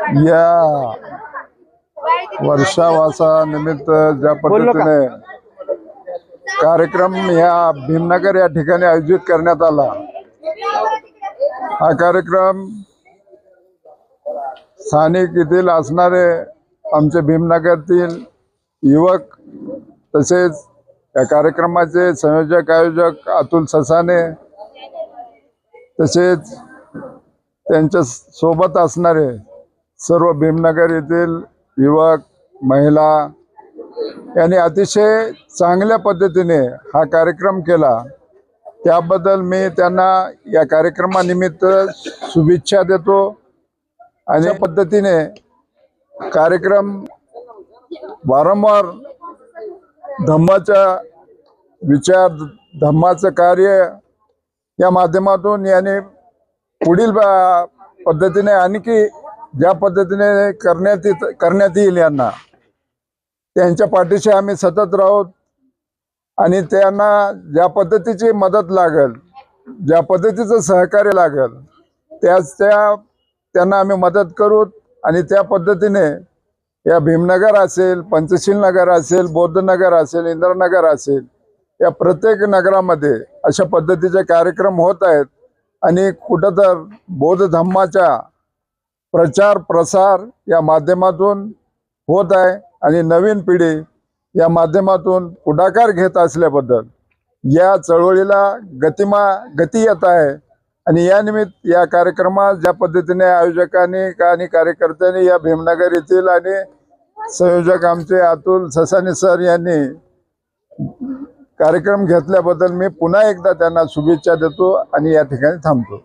या वर्षावासानिमित्त ज्या पद्धतीने कार्यक्रम या भीमनगर या ठिकाणी आयोजित करण्यात आला. हा कार्यक्रम स्थानिक येथील असणारे आमचे भीमनगरतील युवक तसेच या कार्यक्रमाचे संयोजक आयोजक अतुल ससाने तसेच त्यांच्यासोबत असणारे सर्व भीमनगर येथील युवक महिला यांनी अतिशय चांगल्या पद्धतीने हा कार्यक्रम केला. त्याबद्दल मी त्यांना या कार्यक्रमानिमित्त शुभेच्छा देतो आणि या पद्धतीने कार्यक्रम वारंवार धम्माचा विचार धम्माचं कार्य या माध्यमातून याने पुढील पद्धतीने आणखी ज्या पद्धतीने करण्यात येत करण्यात येईल यांना. त्यांच्या पाठीशी आम्ही सतत राहू आणि त्यांना ज्या पद्धतीची मदत लागेल ज्या पद्धतीचं सहकार्य लागेल त्याच त्या त्यांना आम्ही मदत करू आणि त्या पद्धतीने या भीमनगर असेल पंचशील नगर असेल बौद्धनगर असेल इंद्रनगर असेल या प्रत्येक नगरामध्ये अशा पद्धतीचे कार्यक्रम होत आहेत. आणि कुठं तर बौद्ध धम्माच्या प्रचार प्रसार या माध्यमातून होत आहे आणि नवीन पिढी या माध्यमातून पुढाकार घेत असल्याबद्दल या चळवळीला गतिमा गती येत आहे. आणि या निमित्त या कार्यक्रमात ज्या पद्धतीने आयोजकांनी आणि कार्यकर्त्यांनी या भीमनगर येथील आणि संयोजक आमचे अतुल ससानी सर यांनी कार्यक्रम घेतल्याबद्दल मी पुन्हा एकदा त्यांना शुभेच्छा देतो आणि या ठिकाणी थांबतो.